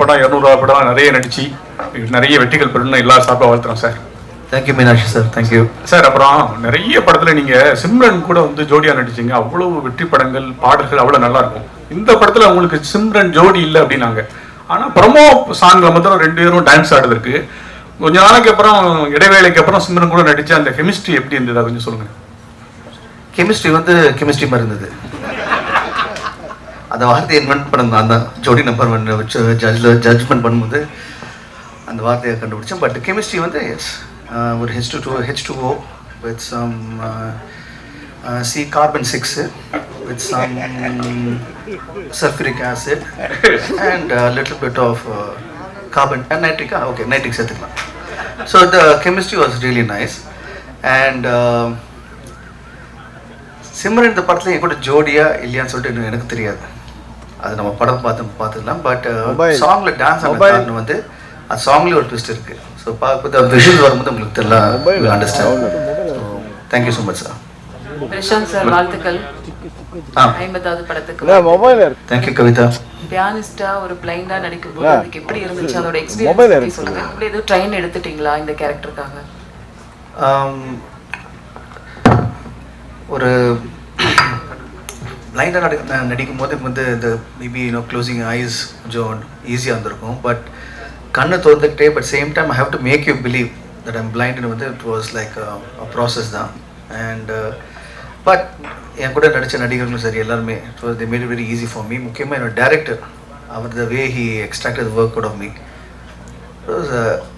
படம் இரநூறுவா படம் நிறைய நடிச்சு நிறைய வெற்றிகள் பெறணும் எல்லா சார்பாக வாழ்த்துறோம் sir. Thank you Meenakshi sir thank you sir அப்புறம் நிறைய படத்துல நீங்க சிம்ரன் கூட வந்து ஜோடியா நடிச்சீங்க. அவ்வளவு வெற்றி படங்கள் பாடல்கள் அவ்வளவு நல்லா இருக்கும். இந்த படத்துல உங்களுக்கு சிம்ரன் ஜோடி இல்லை அப்படின்னாங்க. ஆனா ப்ரமோ சாங்ல மாத்திரம் ரெண்டு பேரும் டான்ஸ் ஆடுறதுக்கு கொஞ்ச நாளைக்கு அப்புறம் இடைவேளைக்கு அப்புறம் சிம்ரன் கூட நடிச்ச அந்த கெமிஸ்ட்ரி எப்படி இருந்தது? கொஞ்சம் சொல்லுங்க. கெமிஸ்ட்ரி வந்து கெமிஸ்ட்ரி மாதிரி இருந்தது. அந்த வார்த்தையை இன்வென்ட் பண்ண அந்த ஜோடி நம்பர் ஒன் வச்சு ஜட்ஜில் ஜட்ஜ்மெண்ட் பண்ணும்போது அந்த வார்த்தையை கண்டுபிடிச்சேன். பட் கெமிஸ்ட்ரி வந்து எஸ் ஒரு H two two H two O with some C carbon six with some sulphuric acid and little bit of carbon நைட்ரிக்கா okay nitric சேர்த்துக்கலாம். So the chemistry was really nice and Simran இந்த படத்தில் என் கூட ஜோடியா இல்லையான்னு சொல்லிட்டு எனக்கு தெரியாது. அது நம்ம படம் பார்த்து பார்த்துக்கலாம். பட் சாங்ல டான்ஸ் காரணம் வந்து அது சாங்லேயே ஒரு ட்விஸ்ட் இருக்கு. ஸோ பார்க்கும்போது விஷுவல் வரும்போது உங்களுக்கு தெரியல. Understand thank you so much sir Prashanth sir வாழ்த்துக்கள். ஐம்பதாவது படத்துக்கு மொபைல் இருக்கு. தேங்க்யூ கவிதா. பியானிஸ்டா ஒரு பிளைண்டா நடிக்கும் போது அதுக்கு எப்படி இருந்துச்சு? அதோட எக்ஸ்பீரியன்ஸ் சொல்லுங்க. இப்படி எதுவும் ட்ரெயின் எடுத்துட்டீங்களா இந்த கேரக்டருக்காக ஆம், ஒரு பிளைண்டாக நடி நடிக்கும் போது வந்து இந்த மேபி யூனோ க்ளோசிங் ஐஸ் கொஞ்சம் ஈஸியாக இருந்திருக்கும் பட் கண்ணை திறந்துக்கிட்டே but same time I have to make you believe that I'm பிளைண்ட்னு வந்து இட் வாஸ் லைக் ப்ராசஸ் தான். அண்ட் பட் என் கூட நடித்த நடிகர்களும் சரி எல்லாருமே it was the made very easy for me முக்கியமாக என்னோட director our the way he extracted work out of me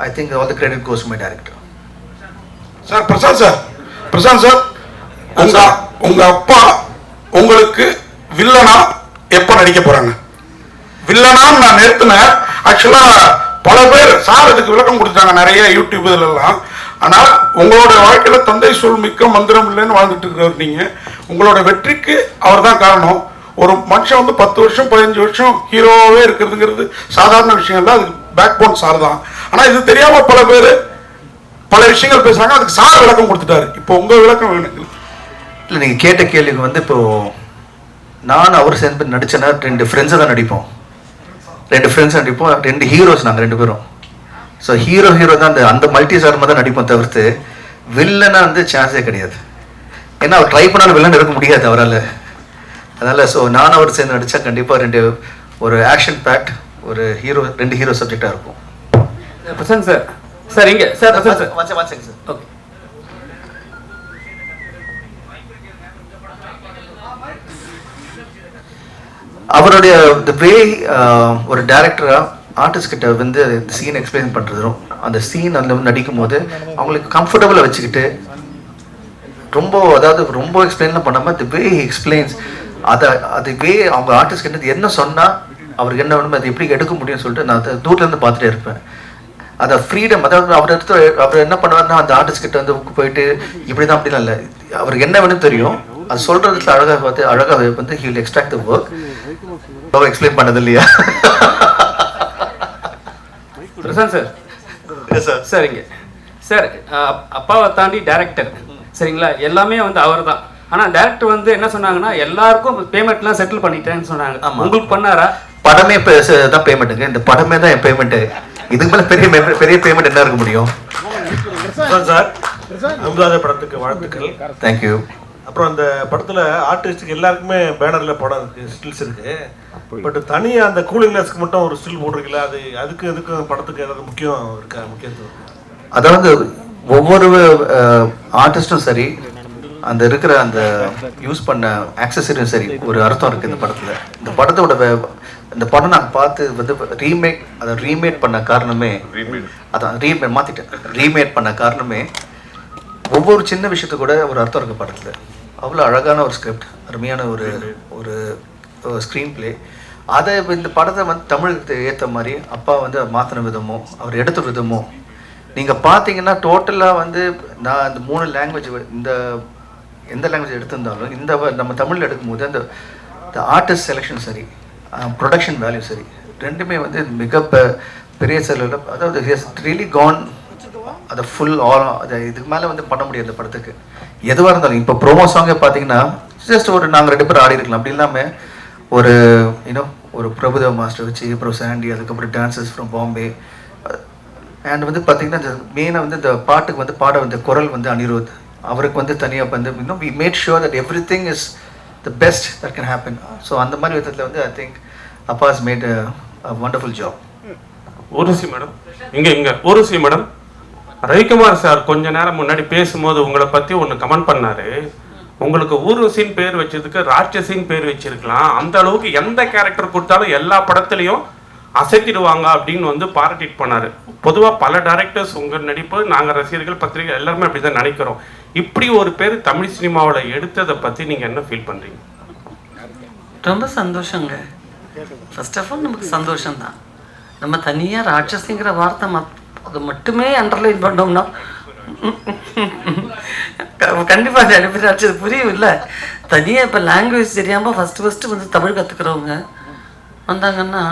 I think all the credit goes my director sir Prashanth sir Prashanth sir உங்க அப்பா உங்களுக்கு வில்லனா எப்போ நடிக்க போறாங்க? வில்லனான்னு நான் நிறுத்தினேன். ஆக்சுவலாக பல பேர் சார் அதுக்கு விளக்கம் கொடுத்தாங்க நிறைய யூடியூப் இதுலெல்லாம் ஆனால் உங்களோட வாழ்க்கையில் தந்தை சொல் மிக்க மந்திரம் இல்லைன்னு வாழ்ந்துட்டு இருக்கிறவர் நீங்கள் உங்களோட வெற்றிக்கு அவர் தான் காரணம். ஒரு மனுஷன் வந்து பத்து வருஷம் பதினஞ்சு வருஷம் ஹீரோவே இருக்கிறதுங்கிறது சாதாரண விஷயம் இல்லை அதுக்கு பேக் போன் சார் தான். ஆனால் இது தெரியாமல் பல பேர் பல விஷயங்கள் பேசுகிறாங்க அதுக்கு சார் விளக்கம் கொடுத்துட்டாரு. இப்போ உங்கள் விளக்கம் எனக்கு இல்லை நீங்கள் கேட்ட கேள்விக்கு வந்து இப்போ நான் அவர் சேர்ந்து நடிச்சேன்னா ரெண்டு ஃப்ரெண்ட்ஸை தான் நடிப்போம் ரெண்டு ஃப்ரெண்ட்ஸ் நடிப்போம் ரெண்டு ஹீரோஸ் நாங்கள் ரெண்டு பேரும் ஸோ ஹீரோ ஹீரோ தான் அந்த அந்த மல்டி சார்மா தான் நடிப்போம் தவிர்த்து வில்லனா வந்து சான்ஸே கிடையாது ஏன்னா அவர் ட்ரை பண்ணாலும் வில்லன் இருக்க முடியாது அவரால் அதனால் ஸோ நான் அவர் சேர்ந்து நடித்தா கண்டிப்பாக ரெண்டு ஒரு ஆக்ஷன் பேக்ட் ஒரு ஹீரோ ரெண்டு ஹீரோ சப்ஜெக்டாக இருக்கும் பிரசாந்த் சார் சார் இங்க சார் சார் ஓகே அவருடைய the way uh, ஒரு டேரக்டராக ஆர்டிஸ்ட் கிட்ட வந்து இந்த சீன் எக்ஸ்பிளைன் பண்ணுறதும் அந்த சீன் அதில் வந்து நடிக்கும் போது அவங்களுக்கு கம்ஃபர்டபுளாக வச்சுக்கிட்டு ரொம்ப அதாவது ரொம்ப எக்ஸ்பிளைன்லாம் பண்ணாமல் தி வே எக்ஸ்பிளைன்ஸ் அதை அது வே அவங்க ஆர்டிஸ்ட் கிட்ட என்ன சொன்னால் அவருக்கு என்ன வேணுமோ அதை எப்படி எடுக்க முடியும்னு சொல்லிட்டு நான் அதை தூரத்துலேருந்து பார்த்துட்டே இருப்பேன். அதை ஃப்ரீடம் அதாவது அவர் எடுத்து அவர் என்ன பண்ணுவாருன்னா அந்த ஆர்டிஸ்ட் கிட்ட வந்து போயிட்டு இப்படி தான் அப்படிலாம் இல்லை. அவருக்கு என்ன வேணும்னு தெரியும். அது சொல்றதுல அழகாக பார்த்து அழகாக வந்து he will extract the work explain பண்ணது இல்லையா? பிரசாந்த் சார். சார் இங்க. சார் அப்பாவை தாண்டி டேரக்டர் சரிங்களா? எல்லாமே வந்து அவர் தான் ஆனா டேரக்டர் வந்து என்ன சொன்னாங்கன்னா எல்லாருக்கும் பேமெண்ட்லாம் செட்டில் பண்ணிட்டேன்னு சொன்னாங்க. உங்களுக்கு பண்ணாரா? படமே தான் பேமெண்ட்டுங்க இந்த படமே தான் என் பேமெண்ட்டு இதுக்கு மேலே பெரிய பெரிய பேமெண்ட் என்ன இருக்க முடியும்? சார் அமுதாத படத்துக்கு வாழ்த்துக்கள். தேங்க்யூ அப்புறம் அந்த படத்துல ஆர்டிஸ்டுக்கு எல்லாருக்குமே பேனர்ல படம் இருக்கு ஸ்டில்ஸ் இருக்கு. பட் தனியா அந்த கூலிங் கிளாஸ்க்கு மட்டும் ஒரு ஸ்டில் போட்டிருக்கீங்களா? அது அதுக்கு இதுக்கும் படத்துக்கு ஏதாவது முக்கியம் இருக்கா முக்கியத்துவம் அதாவது ஒவ்வொரு ஆர்டிஸ்டும் சரி அந்த இருக்கிற அந்த யூஸ் பண்ண ஆக்சசரியும் சரி ஒரு அர்த்தம் இருக்குது இந்த படத்தில். இந்த படத்தோட வே- இந்த படம் நான் பார்த்து வந்து ரீமேக் அதை ரீமேக் பண்ண காரணமே அதான் ரீமேக் மாற்றிட்டேன் ரீமேக் பண்ண காரணமே ஒவ்வொரு சின்ன விஷயத்துக்கு கூட ஒரு அர்த்தம் இருக்கு படத்தில். அவ்வளோ அழகான ஒரு ஸ்கிரிப்ட் அருமையான ஒரு ஒரு ஸ்க்ரீன் பிளே அதை இந்த படத்தை வந்து தமிழுக்கு ஏற்ற மாதிரி அப்பா வந்து மாற்றின விதமோ அவர் எடுத்த விதமோ நீங்கள் பார்த்தீங்கன்னா டோட்டலாக வந்து நான் இந்த மூணு லாங்குவேஜ் இந்த எந்த லாங்குவேஜ் எடுத்திருந்தாலும் இந்த நம்ம தமிழில் எடுக்கும்போது அந்த இந்த ஆர்டிஸ்ட் செலெக்ஷன் சரி uh, ப்ரொடக்ஷன் வேல்யூ சரி ரெண்டுமே வந்து மிக பெரிய செலவில் அதாவது ரியலி கான் அதை ஃபுல் ஆல் அதை இதுக்கு மேலே வந்து பண்ண முடியாது இந்த படத்துக்கு. எதுவாக இருந்தாலும் இப்போ ப்ரோமோ சாங்கே பார்த்தீங்கன்னா ஜஸ்ட் ஒரு நாங்கள் ரெண்டு பேரும் ஆடி இருக்கலாம். அப்படி இல்லாமல் ஒரு யூனோ ஒரு பிரபுதேவ மாஸ்டர் வச்சு அப்புறம் சாண்டி அதுக்கப்புறம் டான்சர்ஸ் ஃப்ரம் பாம்பே அண்ட் வந்து பார்த்தீங்கன்னா இந்த மெயினாக வந்து இந்த பாட்டுக்கு வந்து பாட வந்த குரல் வந்து அனிருத். அவருக்கு வந்து தனியாக வந்து இன்னும் we made sure that everything is the best that can happen so அந்த மாதிரி விதத்தில் வந்து I think Abbas made a wonderful job Urvashi madam இங்கே இங்கே. ஒரு ஊர்வசி மேடம் ரவிக்குமார் சார் கொஞ்ச நேரம் முன்னாடி பேசும்போது உங்களை பத்தி ஒன்று கமெண்ட் பண்ணாரு. உங்களுக்கு ஊர்வசின்னு பேர் வச்சதுக்கு ராட்சசின்னு பேர் வச்சிருக்கலாம். அந்த அளவுக்கு எந்த கேரக்டர் கொடுத்தாலும் எல்லா படத்துலையும் அசைத்திடுவாங்க அப்படின்னு வந்து பாராட்டிட் பண்ணாரு. பொதுவாக பல டேரக்டர்ஸ் உங்கள் நடிப்பு நாங்கள் ரசிகர்கள் பத்திரிகை எல்லாருமே அப்படி தான் நினைக்கிறோம். இப்படி ஒரு பேர் தமிழ் சினிமாவில் எடுத்ததை பற்றி நீங்கள் என்ன ஃபீல் பண்ணுறீங்க ரொம்ப சந்தோஷங்க. ஃபர்ஸ்ட் ஆஃப் ஆல் நமக்கு சந்தோஷம்தான். நம்ம தனியாக ராட்சசிங்கிற வார்த்தை மத் அது மட்டுமே அண்டர்லைன் பண்ணோம்னா கண்டிப்பாக நிறைய பேர் ராட்சது புரியும் இல்லை தனியாக இப்போ லாங்குவேஜ் தெரியாமல் ஃபஸ்ட்டு ஃபஸ்ட்டு வந்து தமிழ் கற்றுக்குறவங்க வந்தாங்கன்னா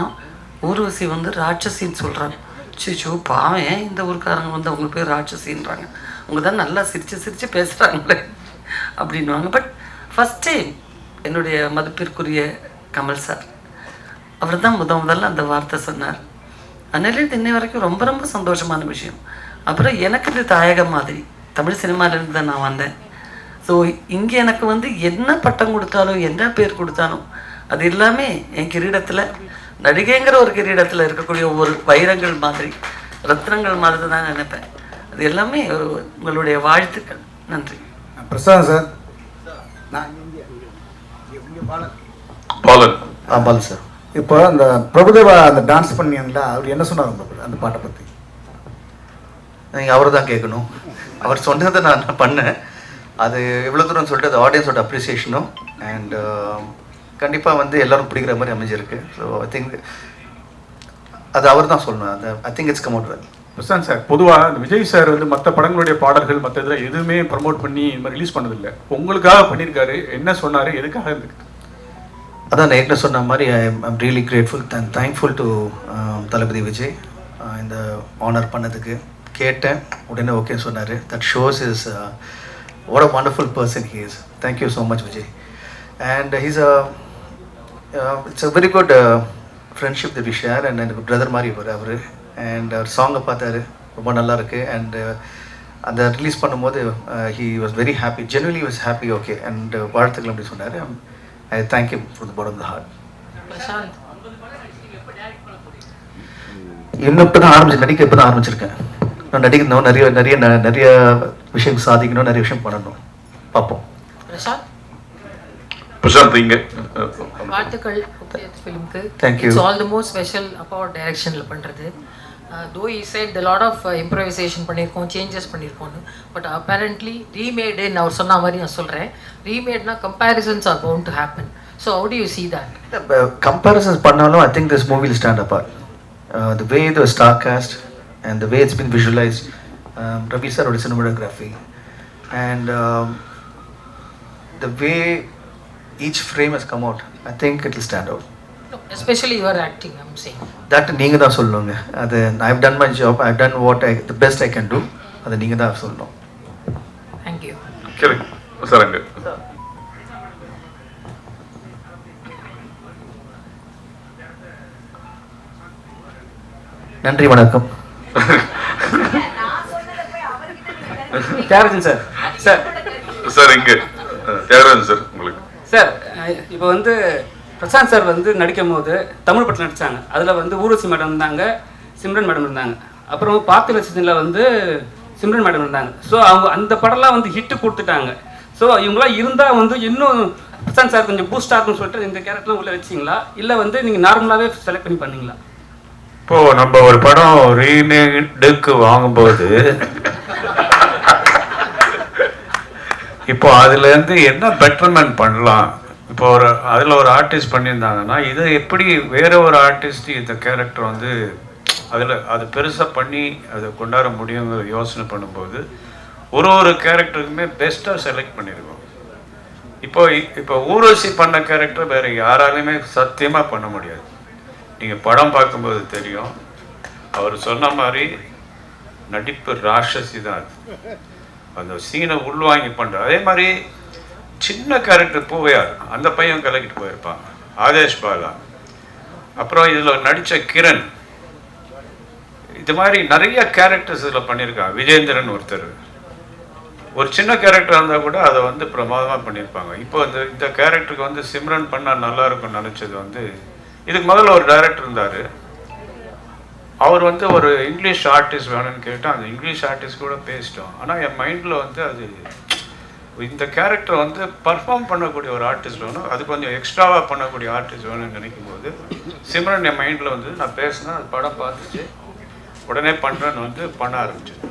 ஊர்வசி வந்து ராட்சசின்னு சொல்கிறாங்க சிச்சோ பாவம். ஏன் இந்த ஊருக்காரங்க வந்து அவங்க பேர் ராட்சசின்றாங்க? அவங்க தான் நல்லா சிரித்து சிரித்து பேசுகிறாங்களே அப்படின்வாங்க பட் ஃபஸ்ட் டைம் என்னுடைய மதிப்பிற்குரிய கமல் சார் அவர் தான் முத முதல்ல அந்த வார்த்தை சொன்னார். அதனால இது இன்னை வரைக்கும் ரொம்ப ரொம்ப சந்தோஷமான விஷயம் அப்புறம் எனக்கு இது தாயகம் மாதிரி தமிழ் சினிமாவிலேருந்து தான் நான் வந்தேன் ஸோ இங்கே எனக்கு வந்து என்ன பட்டம் கொடுத்தாலும் என்ன பேர் கொடுத்தாலும் அது எல்லாமே என் கிரீடத்தில் நடிகைங்கிற ஒரு கிரீடத்தில் இருக்கக்கூடிய ஒரு வைரங்கள் மாதிரி ரத்னங்கள் மாதிரி தான் நினைப்பேன் அது எல்லாமே ஒரு உங்களுடைய வாழ்த்துக்கள் நன்றி பிரசாத் சார் பாலன் பால் சார் இப்போ அந்த பிரபுதேவா அந்த டான்ஸ் பண்ணீங்களா அவர் என்ன சொன்னார் உங்களுக்கு அந்த பாட்டை பற்றி நீங்கள் அவரை தான் கேட்கணும். அவர் சொன்னதை நான் பண்ணேன். அது எவ்வளோ தூரம் சொல்லிட்டு அது ஆடியன்ஸோட அப்ரிசியேஷனும் அண்ட் கண்டிப்பாக வந்து எல்லாரும் பிடிக்கிற மாதிரி அமைஞ்சிருக்கு. ஸோ ஐ திங்க் அது அவர் தான் சொல்லணும். அந்த I think it's come out well Prashanth sir பொதுவாக விஜய் சார் வந்து மற்ற படங்களுடைய பாடல்கள் மற்ற இதில் எதுவுமே ப்ரமோட் பண்ணி இந்த மாதிரி ரிலீஸ் பண்ணதில்லை. உங்களுக்காக பண்ணியிருக்காரு என்ன சொன்னார் எதுக்காக இருக்கு அதான் நான் ஏற்கனவே சொன்ன மாதிரி I I'm really grateful and thankful to Thalapathy Vijay uh, இந்த ஆனர் பண்ணதுக்கு. கேட்டேன் உடனே ஓகே சொன்னார். That shows is what a wonderful person he is thank you so much Vijay and he's a it's a very good friendship the share and எனக்கு brother மாதிரி இவர் அவர். And அவர் சாங்கை பார்த்தாரு. ரொம்ப நல்லா இருக்கு. அண்ட் uh, அந்த ரிலீஸ் பண்ணும்போது he was very happy genuinely was happy okay and வாழ்த்துக்கள் அப்படி சொன்னார். I thank you from the bottom the heart Prashanth இன்னும் இப்போ தான் ஆரம்பிச்சு நடிக்க இப்போ தான் ஆரம்பிச்சிருக்கேன் நான் நடிக்கணும் நிறைய நிறைய நிறைய விஷயம் சாதிக்கணும் நிறைய விஷயம் பண்ணணும் பார்ப்போம் பிரசாந்த் பிரசாந்த் இங்க வாழ்த்துக்கள் ஃபிலிம்க்கு Thank you. It's all the more special அப்பாவோட டைரக்ஷனில் பண்ணுறது though aside the lot of improvisation பண்ணியிருக்கோம் சேஞ்சஸ் பண்ணியிருக்கோன்னு பட் அப்பேரண்ட்லி ரீமேடுன்னு அவர் சொன்ன மாதிரி நான் சொல்கிறேன் ரீமேட்னா comparisons are bound to happen so how do you see that? Comparisons பண்ணாலும் I think this movie stand apart the way the star cast and the way it's been visualise Ravi சாரோட cinematography and the way each frame has come out I think it will stand out especially your acting I'm saying that நீங்கள் தான் சொல்லணுங்க. அது I've done my job I've done what I the best I can do அதை நீங்கள் தான் சொல்லணும். Thank you கேளுங்க sir அங்க நன்றி வணக்கம். தியாகராஜன் சார். சார் சார் இங்க. தியாகராஜன் சார் உங்களுக்கு. சார் இப்போ வந்து பிரசாந்த் சார் வந்து நடிக்கும் போது தமிழ் படத்தில் நடித்தாங்க அதில் வந்து ஊர்வசி மேடம் இருந்தாங்க சிம்ரன் மேடம் இருந்தாங்க. அப்புறம் பார்த்து லட்சத்தில் வந்து சிம்ரன் மேடம் இருந்தாங்க. ஸோ அவங்க அந்த படம்லாம் வந்து ஹிட்டு கொடுத்துட்டாங்க. ஸோ இவங்களாம் இருந்தால் வந்து இன்னும் பிரசாந்த் சார் கொஞ்சம் பூஸ்ட் ஆகும்னு சொல்லிட்டு இந்த கேரக்டர்லாம் உள்ளே வச்சிங்களா? இல்லை வந்து நீங்கள் நார்மலாகவே செலக்ட் பண்ணி பண்ணீங்களா? இப்போது நம்ம ஒரு படம் ரீமேடுக்கு வாங்கும்போது இப்போ அதுலேருந்து என்ன பெட்டர்மெண்ட் பண்ணலாம்? இப்போ ஒரு அதில் ஒரு ஆர்டிஸ்ட் பண்ணியிருந்தாங்கன்னா இதை எப்படி வேற ஒரு ஆர்டிஸ்ட் இந்த கேரக்டர் வந்து அதில் அது பெருசாக பண்ணி அதை கொண்டாட முடியுங்கிற யோசனை பண்ணும்போது ஒரு ஒரு கேரக்டருக்குமே பெஸ்ட்டாக செலக்ட் பண்ணியிருக்கோம். இப்போ இப்போ ஊர்வசி பண்ண கேரக்டர் வேறு யாராலையுமே சத்தியமாக பண்ண முடியாது. நீங்கள் படம் பார்க்கும்போது தெரியும். அவர் சொன்ன மாதிரி நடிப்பு ராட்சசி தான் அது. அந்த சீனை உள்வாங்கி பண்ணுற அதே மாதிரி சின்ன கேரக்டர் பூவையார் அந்த பையன் கலக்கிட்டு போயிருப்பான். ஆதேஷ் பாலா. அப்புறம் இதில் நடித்த கிரண். இது மாதிரி நிறைய கேரக்டர்ஸ் இதில் பண்ணியிருக்காங்க. விஜேந்திரன் ஒருத்தர். ஒரு சின்ன கேரக்டர் இருந்தால் கூட அதை வந்து பிரமாதமாக பண்ணியிருப்பாங்க. இப்போ இந்த இந்த கேரக்டருக்கு வந்து சிம்ரன் பண்ணால் நல்லா இருக்கும்னு நினச்சது வந்து இதுக்கு முதல்ல ஒரு டைரக்டர் இருந்தார். அவர் வந்து ஒரு இங்கிலீஷ் ஆர்டிஸ்ட் வேணும்னு கேட்டால் அந்த இங்கிலீஷ் ஆர்டிஸ்ட் கூட பேசிட்டோம். ஆனால் என் மைண்டில் வந்து அது இந்த கேரக்டர் வந்து பர்ஃபார்ம் பண்ணக்கூடிய ஒரு ஆர்டிஸ்ட் வேணும். அது கொஞ்சம் எக்ஸ்ட்ராவாக பண்ணக்கூடிய ஆர்டிஸ்ட் வேணும்னு நினைக்கும் போது சிம்ரன் என் மைண்டில் வந்து நான் பேசினேன் அது படம் பார்த்துச்சு உடனே பண்ணுறேன்னு வந்து பண்ண ஆரம்பிச்சேன்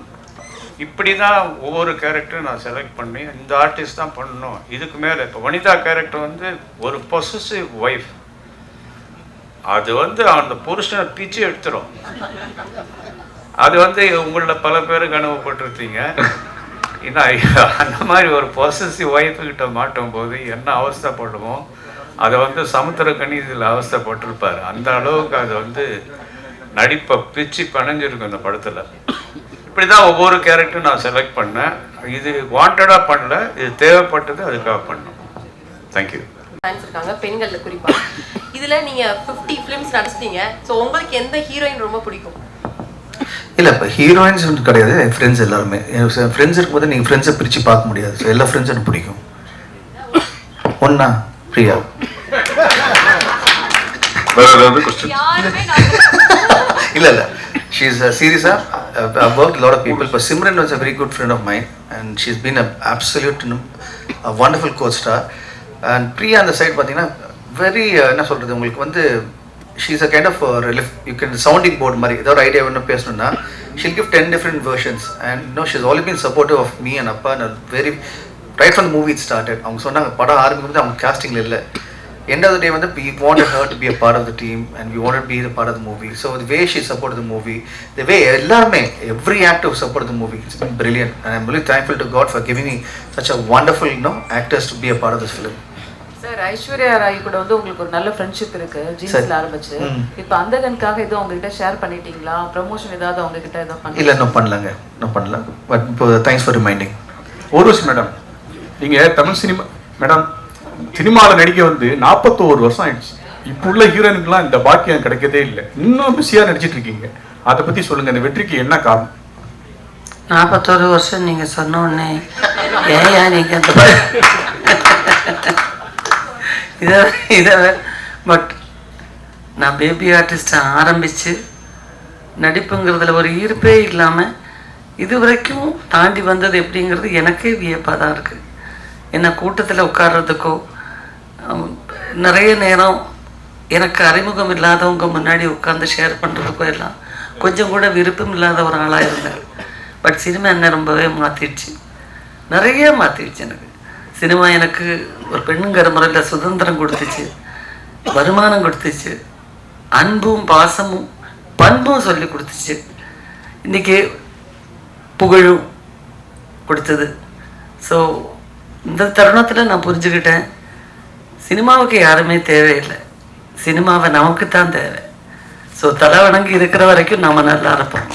இப்படி தான் ஒவ்வொரு கேரக்டரும் நான் செலக்ட் பண்ணி இந்த ஆர்டிஸ்ட் தான் பண்ணணும். இதுக்கு மேலே இப்போ வனிதா கேரக்டர் வந்து ஒரு பொசசிவ் ஒய்ஃப் அது வந்து அந்த புருஷனை பிச்சு எடுத்துரும். அது வந்து உங்களில் பல பேரும் கனவுப்பட்டிருப்பீங்க ஏன்னா அந்த மாதிரி ஒரு பொசசிவ் ஒய்ஃபுக்கிட்ட மாட்டும் போது என்ன அவஸ்தைப்படுமோ அதை வந்து சமுத்திரக்கனி இதில் அவஸ்தைப்பட்டிருப்பார். அந்த அளவுக்கு அது வந்து நடிப்பை பிச்சு பிணைஞ்சிருக்கும் இந்த படத்தில். இப்படி தான் ஒவ்வொரு கேரக்டரும் நான் செலக்ட் பண்ணேன். இது வாண்டடாக பண்ணல இது தேவைப்பட்டது அதுக்காக பண்ணோம். தேங்க்யூ இருக்காங்க பெண்களில் குறிப்பாக இதில் நீங்கள் ஃபிஃப்டி ஃபிலிம்ஸ் நடிச்சிட்டீங்க ஸோ உங்களுக்கு எந்த ஹீரோயின் ரொம்ப பிடிக்கும்? இல்லை இப்போ ஹீரோயின்ஸ் கிடையாது என் ஃப்ரெண்ட்ஸ் எல்லாருமே. என் ஃப்ரெண்ட்ஸ் இருக்கும்போது நீங்கள் ஃப்ரெண்ட்ஸை பிரித்து பார்க்க முடியாது. ஸோ எல்லா ஃப்ரெண்ட்ஸும் எனக்கு பிடிக்கும். ஒன்றா பிரியா? இல்லை இல்லை. ஷீ இஸ் சீரியஸாக I work lot of people இப்போ Simran was a very good friend of mind and she is been a absolute wonderful co-star and Priya அந்த சைடு பார்த்தீங்கன்னா வெரி என்ன சொல்கிறது உங்களுக்கு வந்து she's a kind of you can sounding board மாதிரி ஏதாவது idea வேணும் பேசணும்னா she'll give ten different versions and no she's already been supportive of me and அப்பா and very right from movie it started அவங்க சொன்னாங்க படம் ஆரம்பிக்கும் போது அவங்க கேஸ்டிங்கில் இல்லை எண்ட் ஆஃப் த டே வந்து we want her be a part of the team and we want be the part of the movie so the way she support the movie the way எல்லாருமே every actor support the movie it's been brilliant and I'm really thankful to God for giving such a wonderful no actors to be a part of this film sir Aishwarya Rai கூட வந்து உங்களுக்கு ஒரு நல்ல friendship இருக்கு. ஜீன்ஸ்ல ஆரம்பிச்சு. இப்போ அந்தகனுக்காக எதுவும் உங்ககிட்ட ஷேர் பண்ணிட்டீங்களா? ப்ரமோஷன் ஏதாவது அவங்க கிட்ட ஏதாவது பண்ணி இல்லை இன்னும் பண்ணலங்க. இன்னும் பண்ணல. பட் இப்போ thanks for reminding Urvashi madam நீங்க தமிழ் சினிமா மேடம் சினிமாவில் நடிக்க வந்து நாற்பத்தோரு வருஷம் ஆயிடுச்சு. இப்போ உள்ள ஹீரோயினுக்குலாம் இந்த பாக்கியம் கிடைக்கதே இல்லை. இன்னும் பிஸியாக நடிச்சிட்டு இருக்கீங்க அதை பத்தி சொல்லுங்க. இந்த வெற்றிக்கு என்ன காரணம்? நாற்பத்தோரு வருஷம் நீங்கள் சொன்ன உடனே ஏயா நீங்கள் அந்த இதை இதை பட் நான் பேபி ஆர்டிஸ்ட்டை ஆரம்பித்து நடிப்புங்கிறதுல ஒரு ஈர்ப்பே இல்லாமல் இது வரைக்கும் தாண்டி வந்தது எப்படிங்கிறது எனக்கே வியப்பாக தான் இருக்குது என்னை கூட்டத்தில் உட்கார்றதுக்கோ நிறைய நேரம் எனக்கு அறிமுகம் இல்லாதவங்க முன்னாடி உட்காந்து ஷேர் பண்ணுறதுக்கோ எல்லாம் கொஞ்சம் கூட விருப்பம் இல்லாத ஒரு ஆளாக இருந்தார் பட் சினிமா என்ன ரொம்பவே மாற்றிடுச்சு நிறைய மாற்றிடுச்சு எனக்கு. சினிமா எனக்கு ஒரு பெண்ணுங்கிற முறையில் சுதந்திரம் கொடுத்துச்சு வருமானம் கொடுத்துச்சு அன்பும் பாசமும் பண்பும் சொல்லி கொடுத்துச்சு. இன்றைக்கி புகழும் கொடுத்தது. ஸோ இந்த தருணத்தில் நான் புரிஞ்சுக்கிட்டேன் சினிமாவுக்கு யாருமே தேவையில்லை. சினிமாவை நமக்கு தான் தேவை. ஸோ தலை வணங்கி இருக்கிற வரைக்கும் நம்ம நல்லா இருப்போம்.